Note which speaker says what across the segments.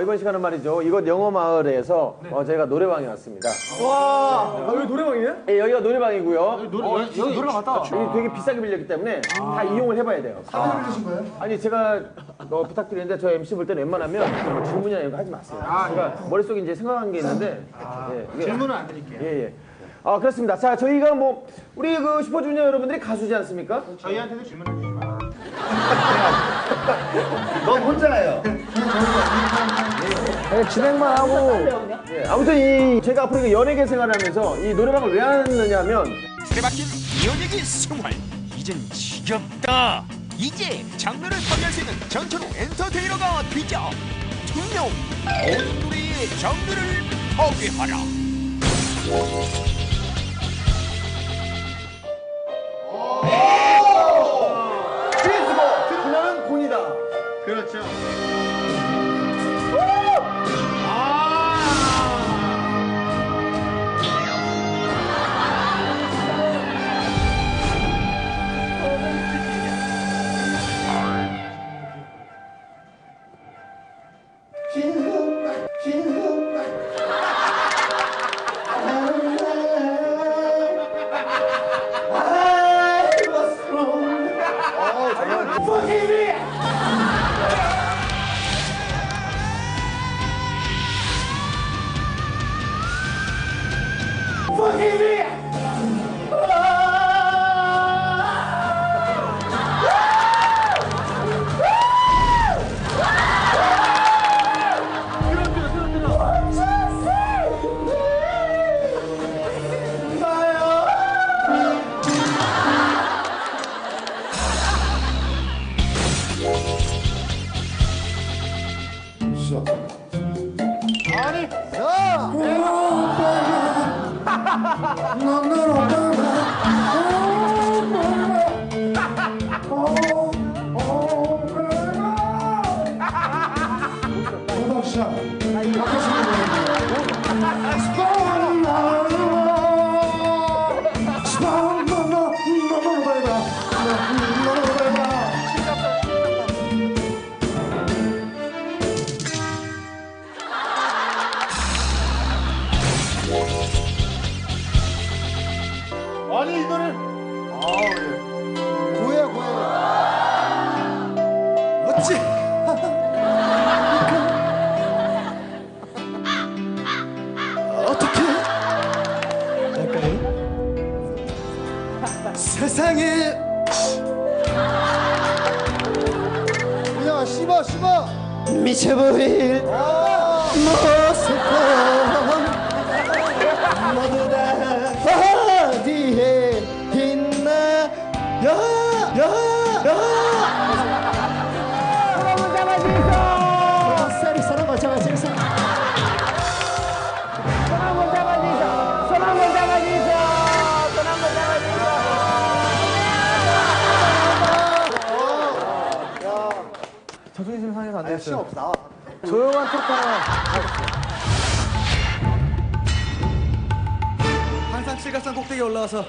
Speaker 1: 어, 이번 시간은 말이죠. 이곳 영어 마을에서 어, 저희가 노래방에 왔습니다.
Speaker 2: 와, 아, 여기 노래방이에요?
Speaker 1: 예, 여기가 노래방이고요.
Speaker 2: 노래, 여기 노래 갔다.
Speaker 1: 여기 되게 비싸게 빌렸기 때문에 다 이용을 해봐야 돼요.
Speaker 3: 사비를 빌리신 거예요?
Speaker 1: 아니 제가 어, 부탁드리는데 저 MC 볼 때는 웬만하면 질문이나 이런 거 하지 마세요. 제가 머릿속에 이제 생각한 게 있는데 예, 이게-
Speaker 2: 질문은 안 드릴게요.
Speaker 1: 예, 예. 아 그렇습니다. 자 저희가 뭐 우리 그 슈퍼주니어 여러분들이 가수지 않습니까?
Speaker 2: 저희한테도 질문해 주시면
Speaker 3: 넌 혼자예요.
Speaker 1: 진행만 하고. 예, 아무튼 이 제가 앞으로 이 연예계 생활하면서 이 노래방을 왜 하느냐면
Speaker 4: 틀에박힌 연예계 생활. 이젠 지겹다. 이제 장르를 파괴할 수 있는 전천후 엔터테이너가 되자. 투명 모든 노래의 장르를 파괴하라.
Speaker 1: 퀴
Speaker 3: 프로 안시 없다
Speaker 1: 조용한 톡 하나.
Speaker 5: 항상 칠갑산 꼭대기에 올라와서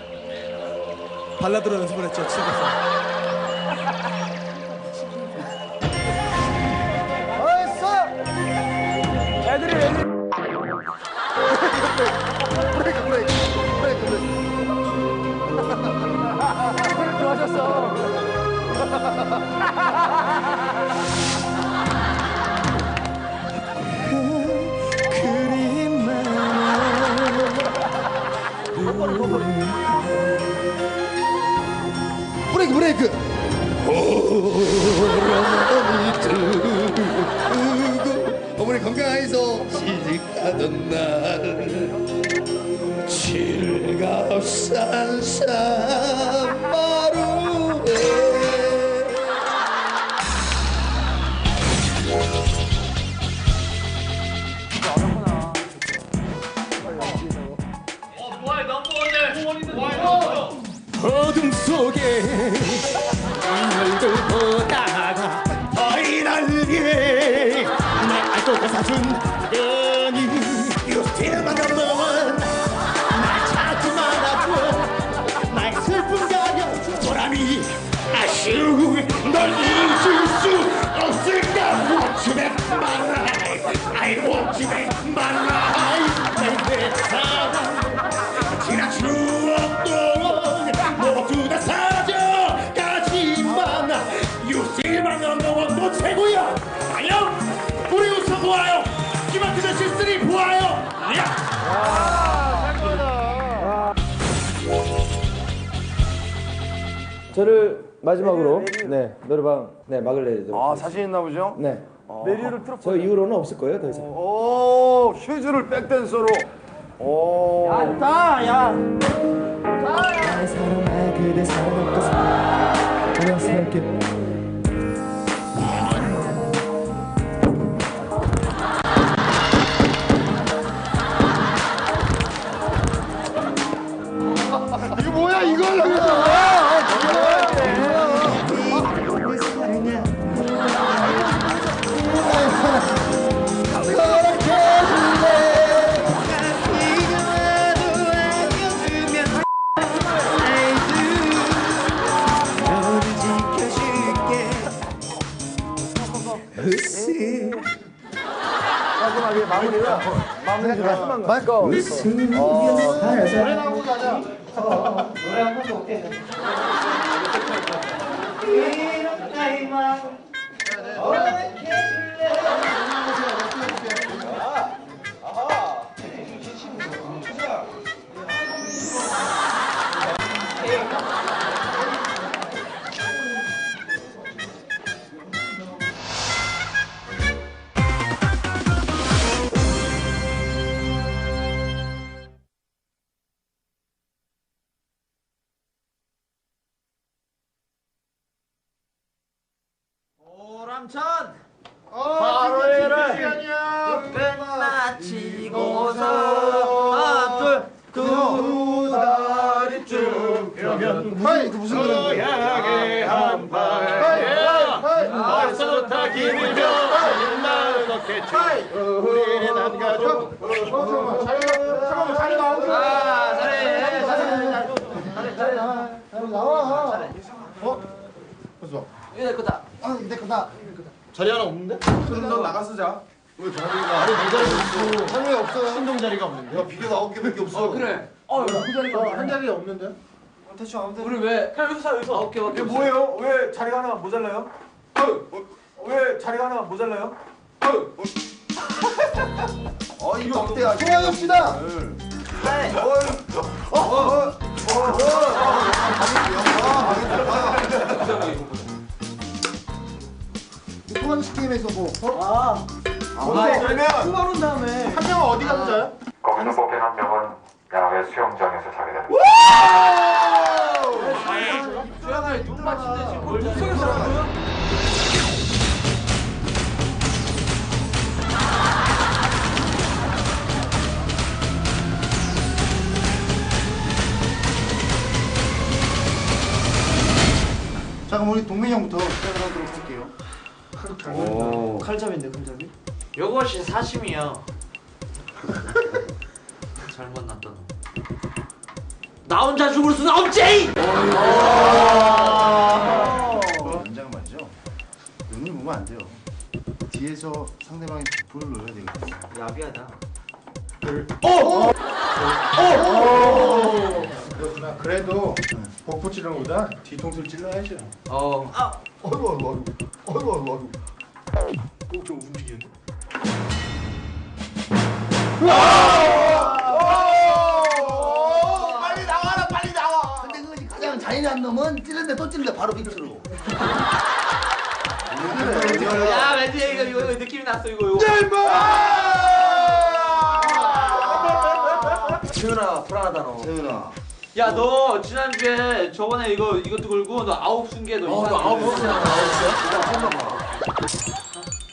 Speaker 5: 발라드로 연습을 했죠 칠갑산.
Speaker 3: 어딨어
Speaker 1: 애들이 왜 이리
Speaker 3: 브레이크 브레이크 브레이크 브레이크.
Speaker 1: 좋아하셨어?
Speaker 3: 어
Speaker 1: 마지막으로 네 노래방 네 막을 내도록
Speaker 2: 아 자신 있나 보죠?
Speaker 1: 네.
Speaker 2: 메리를 틀어.
Speaker 1: 저 이후로는 없을 거예요 더 이상.
Speaker 2: 오 슈즈를 백댄서로. 오.
Speaker 6: 나의 사랑 나의
Speaker 2: 노래 쭉 펴면 하이 그 무슨 노래인데?
Speaker 7: 향하게 한발 어서 다 기밀며 나는 없겠지 우리는 한 가족
Speaker 2: 잠깐만 자리 잠깐만 자리 나오고. 나와. 어? 벌써.
Speaker 6: 이거 내 거다
Speaker 2: 아, 내 거다. 자리 하나 없는데? 그럼 넌 나가 쓰자. 왜 자리가? 아니 내 자리 없어. 자리가 없어요. 신동 자리가 없는데. 야 비계가 아홉 개밖에 없어.
Speaker 8: 그래.
Speaker 2: 그 자리가 한 자리 없는데? 대충 아무튼.
Speaker 8: 우리 왜? 그냥 여기서 사 여기서. 오케이 오케이.
Speaker 9: 이게 뭐예요? 왜 자리가 하나 모자라요? 왜 자리가 하나 모자라요?
Speaker 2: 어 이거 어때요? 좋아요시다. 소환식 게임에서 뭐? 아, 그러면
Speaker 9: 수바른 다음에
Speaker 2: 한 명은 어디 가서 자요?
Speaker 10: 거기서 뽑힌 한 명
Speaker 8: 나 혼자 죽을 수는 없지.
Speaker 2: 연장은 말이죠. 눈을 보면 안 돼요. 뒤에서 상대방이 불을 넣어야 되거든요.
Speaker 8: 야비하다.
Speaker 2: 그렇구나. 그래도 복부 찌르는 것보다 뒤통수를 찔러야죠.
Speaker 8: 어.
Speaker 2: 어이구 어이구 어이구 어이구 어이구. 꼭좀 움직이는데. 빨리
Speaker 6: 놈은 찌른데 또 찌른데 바로 밑으로
Speaker 8: 야 왠지 이거 이거 이거 느낌이 났어 이거 이거.
Speaker 1: 지훈아 불안하다 너.
Speaker 2: 세윤아.
Speaker 8: 야 너 지난주에 저번에 이거 이것도 걸고 너 아홉 순개 너 이상.
Speaker 1: 아홉 번째 나와 아홉이야?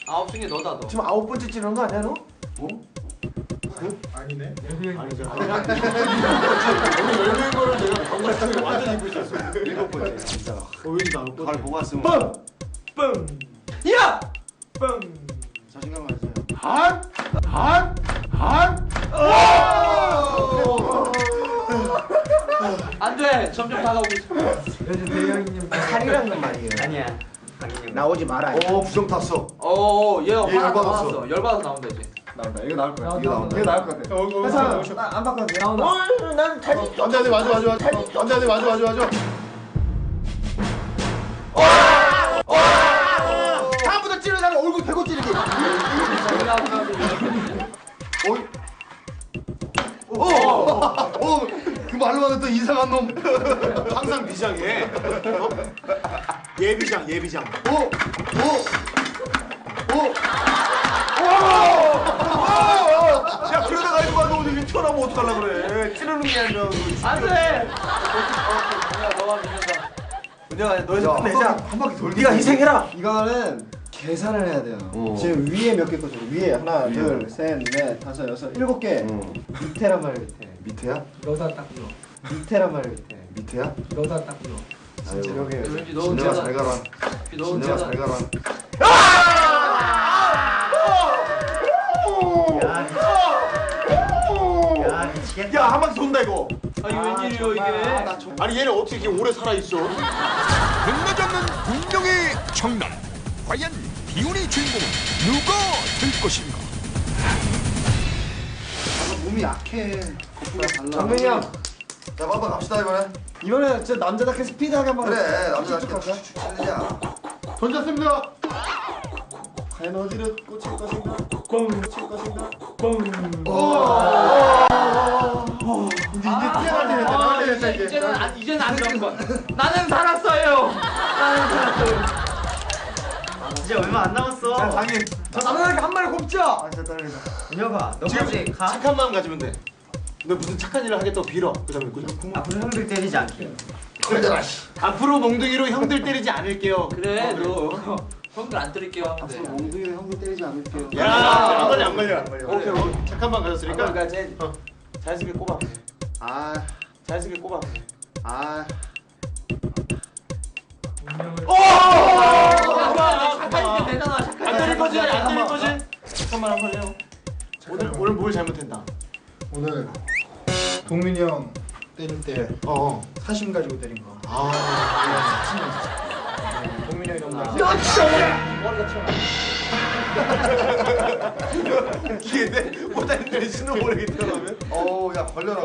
Speaker 8: 아홉 순개 너다 너.
Speaker 1: 지금 아홉 번째 찌르는 거 아니야 너?
Speaker 2: 아니네. 일곱 번째 진짜. 발 보고 왔으면.
Speaker 8: 야!
Speaker 2: 자신감 가지세요.
Speaker 8: 안돼 점점 다가오고 있어.
Speaker 1: 칼이라는 말이에요.
Speaker 8: 아니야.
Speaker 6: 나오지 마라
Speaker 2: 오 부정 탔어.
Speaker 8: 어,
Speaker 2: 얘얘
Speaker 8: 화나
Speaker 2: 열받았어.
Speaker 8: 화났어. 열받아서 나온다 이제.
Speaker 2: 나온다. 이거 나올 거야. 이거 나온다. 이거 나올 것 같아.
Speaker 1: 그래서 안 바꿨는데 나온다. 난 자리.
Speaker 2: 안돼 안돼 맞아 맞아 맞아. 안돼 안돼 맞아 맞아 맞아.
Speaker 6: 다음부터 찌르다가 얼굴 대고 찌르기
Speaker 2: 어이. 오. 오. 그 말로만 듣던 이상한 놈. 항상 비장해. 어? 예비장, 예비장. 오, 오, 오.
Speaker 7: 야 그러다가 이거 너 오늘 튀어나오면 어떡하려고 그래 찌르는 게 아니라
Speaker 8: 안돼
Speaker 7: 은영아 너희서 끝내자 한 바퀴 돌 네가 희생해라
Speaker 3: 이거는 계산을 해야 돼요. 지금 위에 몇 개 거 죠? 위에 하나, 둘, 셋, 넷, 다섯, 여섯, 일곱 개. 밑에란 말 밑에.
Speaker 2: 밑에야?
Speaker 3: 너다 딱 불러. 밑에란 말 밑에.
Speaker 2: 밑에야?
Speaker 3: 너다 딱 불러. 진짜 여기.
Speaker 8: 왠지 너
Speaker 2: 진내가
Speaker 8: 혼자
Speaker 2: 잘 가라.
Speaker 8: 혼자
Speaker 2: 잘 가라.
Speaker 7: 야 한 바퀴 돈다 이거
Speaker 8: 아 이거 웬일이요 이게
Speaker 2: 아니 얘는 어떻게 이렇게 오래 살아 있어?
Speaker 4: 끝나잡는 운명의 장난 과연 비운의 주인공은 누가 될 것인가
Speaker 2: 몸이 약해.
Speaker 3: 정민이 형.
Speaker 2: 자, 빠빠 갑시다 이번에.
Speaker 3: 이번에 진짜 남자답게 스피드하게 한번.
Speaker 2: 그래, 남자
Speaker 3: 쭉쭉
Speaker 2: 낮게
Speaker 3: 갈까?
Speaker 2: 축축 달리자.
Speaker 3: 던졌습니다. 과연 어디로 꽂힐 것인가? 꽝. 꽂힐 것인가? 꽝. 이제, 이제.
Speaker 8: 이제는 안, 이제는 안 그런 거 나는 살았어요 나는 살았어요
Speaker 3: 이제 얼마 안 남았어. 자, 당연히. 저 남자답게 한 마리 꼽자. 아, 진짜 떨린다. 은혁아, 너까지 가.
Speaker 2: 착한 마음 가지면 돼. 너 무슨 착한 일을 하겠다고 빌어. 그 다음에 꾸자.
Speaker 3: 앞으로 형들 때리지 않게.
Speaker 2: 그러잖아. 씨. 앞으로 몽둥이로 형들 때리지 않을게요.
Speaker 8: 그래 너 형들 안 때릴게요 돼
Speaker 3: 몽둥이로 형들 때리지 않을게요.
Speaker 2: 야, 안 걸려, 안 걸려, 안 걸려.
Speaker 8: 오케이,
Speaker 2: 오케이. 착한 마음 가졌으니까.
Speaker 8: 그러니까 제 자연스럽게 꼽아
Speaker 2: 아,
Speaker 8: 자연스럽게 꼽아
Speaker 2: 아.
Speaker 8: 착하니까 되잖아 착하니까
Speaker 2: 안 때릴 거지? 안 때릴 거지? 잠깐만 한번 해요. 오늘 오늘 뭘 잘못했나?
Speaker 3: 오늘 동민이 형 때릴 때
Speaker 2: 어.
Speaker 3: 사심 가지고 때린 거.
Speaker 2: 아.
Speaker 3: 동민이 형이 너무 잘.
Speaker 2: 이게 내 못하는데 신호 모르게 태어나면? 어우, 야 걸려라.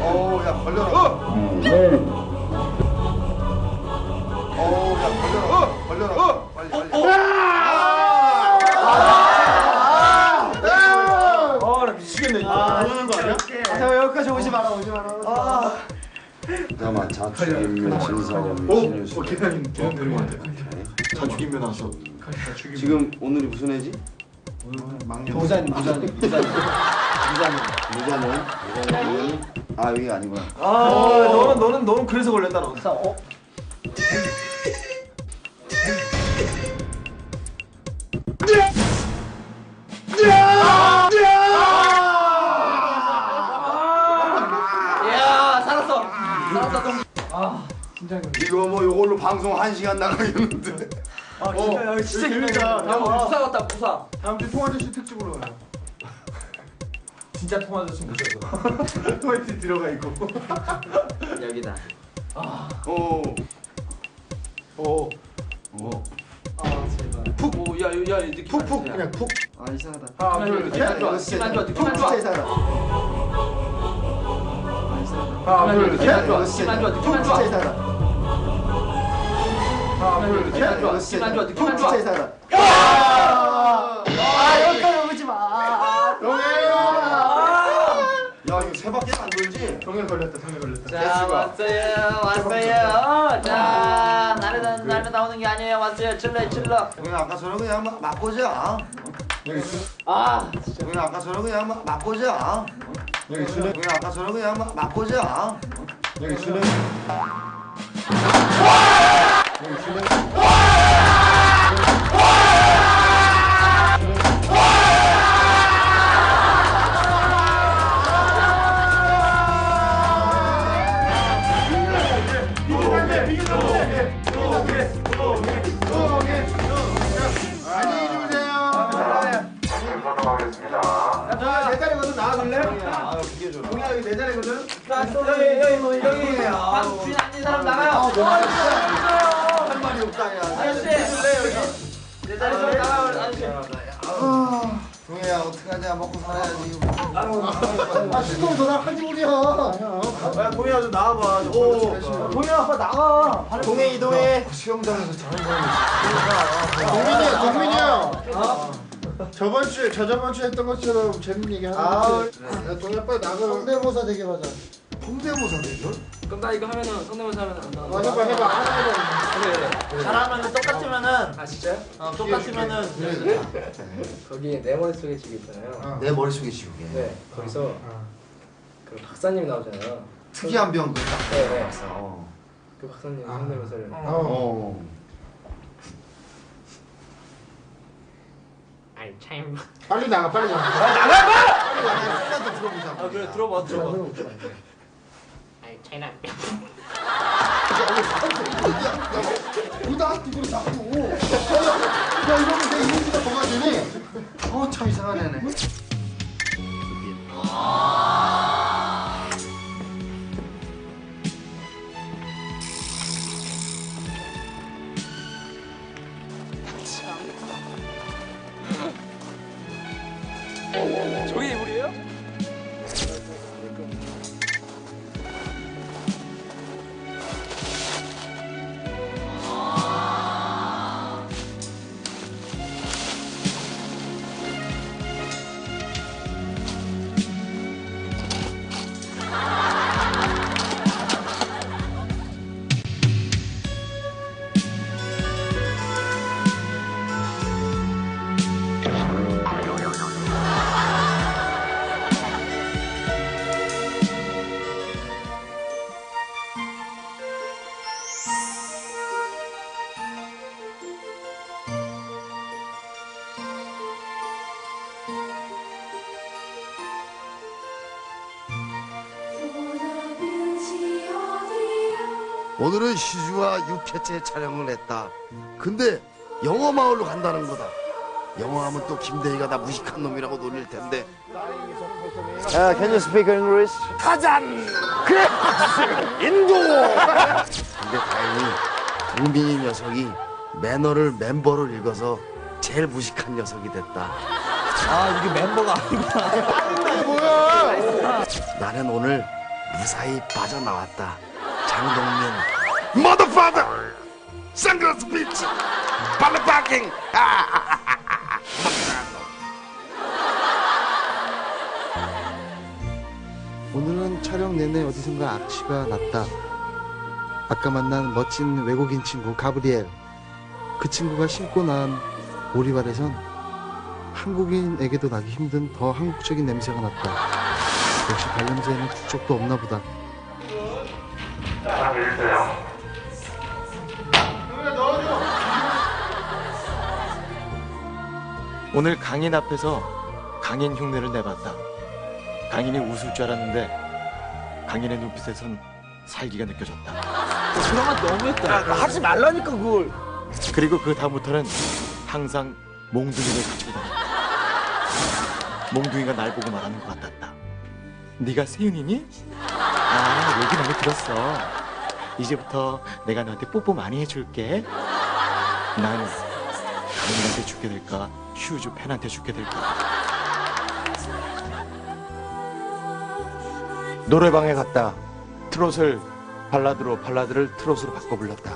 Speaker 2: 어. 어우, 야 걸려라. 어. 어우, 야 걸려라. 어. 걸려라. 빨리 빨리.
Speaker 7: 아나 미치겠네 이거
Speaker 2: 그러는 거 아니야?
Speaker 3: 자 여기까지 오지 마라 오지 마라. 아.
Speaker 11: 잠깐만 자축인묘 진사원
Speaker 2: 어,
Speaker 11: 신유수
Speaker 2: 어 계단이 계단 되는 거 같아. 자축인묘 나왔어.
Speaker 11: 지금 오늘이 무슨 해지?
Speaker 2: 막내.
Speaker 3: 무잔 무잔 무잔.
Speaker 11: 무자는 무자는 아 여기가 아니구나
Speaker 7: 아 너는 너는 너는 그래서 걸렸다 너
Speaker 3: 어?
Speaker 8: 야 살았어 살았어 동
Speaker 2: 이거 뭐 요걸로 방송 한 시간 나가겠는데.
Speaker 3: 아 진짜 야 진짜
Speaker 2: 재밌다.
Speaker 8: 야 부사 같다 부사
Speaker 3: 다음 주 통아저씨 특집으로 가요.
Speaker 7: 진짜 통화자씨 모셔서
Speaker 2: 토이트 들어가 있고.
Speaker 8: 여기다
Speaker 2: 오. 오.
Speaker 3: 아 제발.
Speaker 8: 오야야 느낌
Speaker 2: 푹푹
Speaker 8: 안
Speaker 2: 그냥 푹.
Speaker 3: 아 이상하다.
Speaker 7: 하나
Speaker 8: 느낌 안 좋아 느낌 안 좋아 느낌 안 좋아
Speaker 3: 진짜 이상하다.
Speaker 7: 하나
Speaker 8: 느낌 안 좋아 느낌 안 좋아 느낌 안 좋아
Speaker 3: 진짜 이상하다.
Speaker 8: 느낌 안 좋아 느낌 안 좋아 느낌 안
Speaker 3: 걸렸다 병에 걸렸다.
Speaker 8: 자 왔어요 왔어요. 자 날면 날면 나오는 게 아니에요. 왔어요. 칠러 칠러.
Speaker 2: 그냥 아까처럼 그냥 막 맞고자.
Speaker 8: 아
Speaker 2: 그냥 아까처럼 그냥 막 맞고자. 그냥 아까처럼 그냥 막 맞고자.
Speaker 10: 우선으로
Speaker 2: 할 말이 없다 야.
Speaker 8: 아저씨 내 자리에서 나가요 아저씨
Speaker 2: 동해야 어떡하냐 먹고 살아야지.
Speaker 3: 아 시동 전화 하지 우리야.
Speaker 7: 야 동현아 좀 나와봐 오
Speaker 3: 동이 아빠 나가.
Speaker 2: 동해 이동해. 수영장에서 자는 사람이
Speaker 3: 동민이 형 동민이 형.
Speaker 12: 저번 주에 저저번 주에 했던 것처럼 재밌는 얘기 하나
Speaker 13: 아,
Speaker 12: 야 동현 빨리 나가
Speaker 13: 성대모사 대결 하자.
Speaker 12: 성대모사 대결?
Speaker 8: 그럼 나 이거 하면은 성대모사 하면
Speaker 12: 안아 해봐 해봐. 하나 해봐
Speaker 8: 잘하면 똑같으면은
Speaker 6: 아 진짜요?
Speaker 8: 어, 똑같으면은
Speaker 6: 거기 내 머릿속에 지금 있잖아요.
Speaker 2: 내 머릿속에 지우개.
Speaker 6: 네 거기서 그 박사님 나오잖아요.
Speaker 2: 특이한 병 그.
Speaker 6: 네, 네.
Speaker 2: 어.
Speaker 6: 그 박사님 성대모사를.
Speaker 2: 어.
Speaker 8: 아이 참.
Speaker 12: 빨리 나가 빨리 나가.
Speaker 8: 아 그래 들어봐. 들어봐 차이나
Speaker 12: 누나 이거 자꾸 야 이러면 내 이미지가 뭐가 되네.
Speaker 2: 어참 이상한 애네. 오늘은 시주와 6회째 촬영을 했다. 근데 영어 마을로 간다는 거다. 영어 하면 또 김대희가 나 무식한 놈이라고 놀릴 텐데.
Speaker 14: Uh, can you speak English?
Speaker 2: 가잔! 그래! 인도! 근데 다행히 우민이 녀석이 매너를 멤버로 읽어서 제일 무식한 녀석이 됐다.
Speaker 8: 아 이게 멤버가 아니구나
Speaker 2: 나는 오늘 무사히 빠져나왔다. 장동민, 머더파더, 선글라스 비치, 발레파킹.
Speaker 15: 오늘은 촬영 내내 어디선가 악취가 났다. 아까 만난 멋진 외국인 친구 가브리엘. 그 친구가 신고 난 오리발에선 한국인에게도 나기 힘든 더 한국적인 냄새가 났다. 역시 발냄새에는 국적도 없나 보다.
Speaker 16: 자, 1대0.
Speaker 5: 오늘 강인 앞에서 강인 흉내를 내봤다. 강인이 웃을 줄 알았는데 강인의 눈빛에선 살기가 느껴졌다.
Speaker 8: 드라마 너무했다
Speaker 14: 하지 말라니까 그걸.
Speaker 5: 그리고 그 다음부터는 항상 몽둥이를 가지고 다녔다. 몽둥이가 날 보고 말하는 것 같았다. 네가 세윤이니? 아 얘기 많이 들었어. 이제부터 내가 너한테 뽀뽀 많이 해줄게. 난 강인한테 죽게 될까? 슈즈 팬한테 죽게 될까? 노래방에 갔다. 트롯을 발라드로 발라드를 트롯으로 바꿔 불렀다.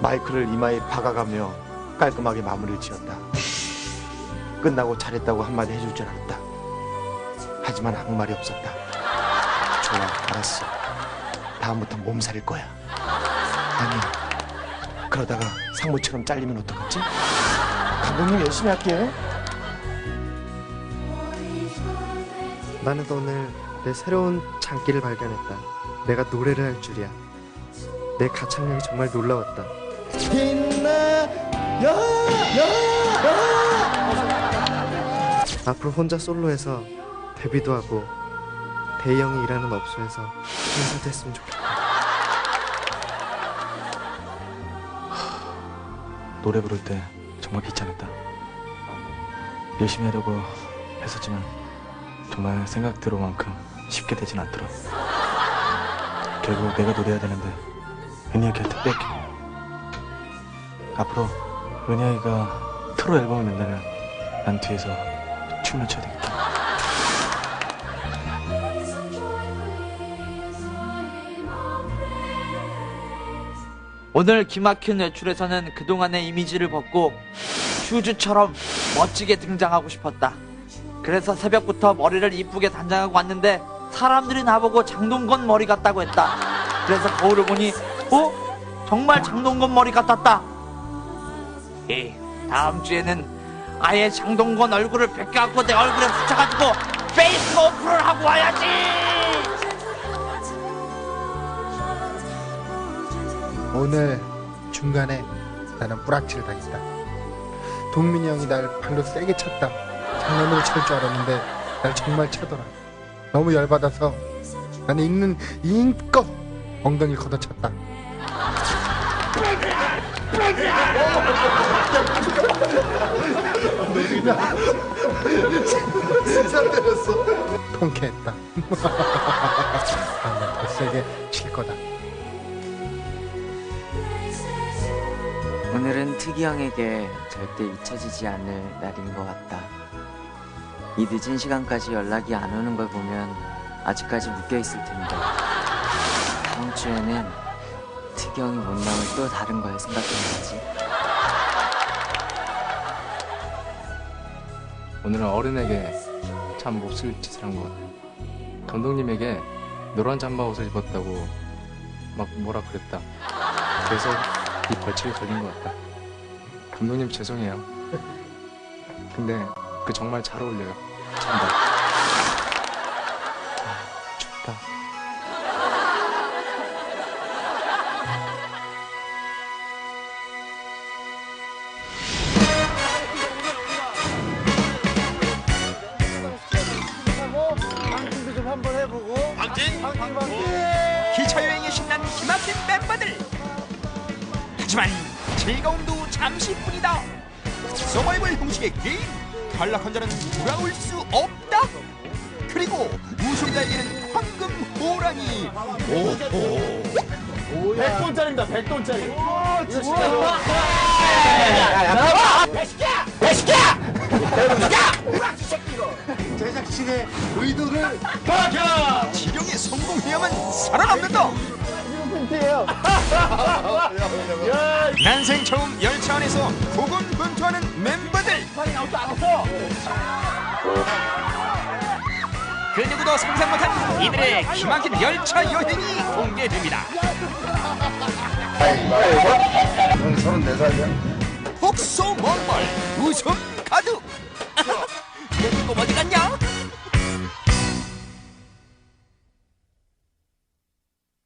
Speaker 5: 마이크를 이마에 박아가며 깔끔하게 마무리를 지었다. 끝나고 잘했다고 한마디 해줄 줄 알았다. 하지만 아무 말이 없었다. 좋아, 알았어. 다음부터 몸살일 거야. 아니야. 그러다가 상무처럼 잘리면 어떡하지? 감독님 열심히 할게.
Speaker 6: 나는 오늘 내 새로운 장기를 발견했다. 내가 노래를 할 줄이야. 내 가창력이 정말 놀라웠다. 앞으로 혼자 솔로해서 데뷔도 하고 대희 형이 일하는 업소에서 인사도 했으면 좋겠다.
Speaker 5: 노래 부를 때 정말 귀찮았다. 열심히 하려고 했었지만 정말 생각대로만큼 쉽게 되진 않더라. 결국 내가 노래해야 되는데 은희야 곁에 뺏기. 앞으로 은희가 트로 앨범을 낸다면 난 뒤에서 춤을 춰야 되겠다.
Speaker 8: 오늘 기막힌 외출에서는 그동안의 이미지를 벗고 슈즈처럼 멋지게 등장하고 싶었다. 그래서 새벽부터 머리를 이쁘게 단장하고 왔는데 사람들이 나보고 장동건 머리 같다고 했다. 그래서 거울을 보니 어? 정말 장동건 머리 같았다. 예, 다음 주에는 아예 장동건 얼굴을 벗겨갖고 내 얼굴에 붙여가지고 페이스 오프를 하고 와야지.
Speaker 12: 오늘 중간에 나는 뿌락치를 당했다. 동민이 형이 날 발로 세게 쳤다. 장난으로 칠 줄 알았는데 날 정말 차더라. 너무 열받아서 나는 있는 힘껏 엉덩이 걷어찼다.
Speaker 11: 진짜 때렸어.
Speaker 12: 통쾌했다. 다음에 더 세게 칠 거다.
Speaker 17: 오늘은 특이 형에게 절대 잊혀지지 않을 날인 것 같다. 이 늦은 시간까지 연락이 안 오는 걸 보면 아직까지 묶여 있을 텐데. 다음 주에는 특이 형이 못 나올 또 다른 걸 생각해야지.
Speaker 18: 오늘은 어른에게 참 몹쓸 짓을 한 것 같아요. 감독님에게 노란 잠바 옷을 입었다고 막 뭐라 그랬다. 그래서 이 벌칙이 걸린 것 같다. 감독님 죄송해요. 근데 그 정말 잘 어울려요. 잠바.
Speaker 1: 100돈짜리입니다. 100돈짜리. 이거 진짜
Speaker 4: 나와! 배시키야! 배시키야!
Speaker 11: 제작진의 의도를
Speaker 4: 박야! 지령에 성공해야만 살아남는다. 난생 처음 열차 안에서 고군분투하는 멤버들. 그 누구도 상상 못한 이들의 기막힌 열차 여행이 공개됩니다.
Speaker 11: 형이 34살이야?
Speaker 4: 복소 먼벌 웃음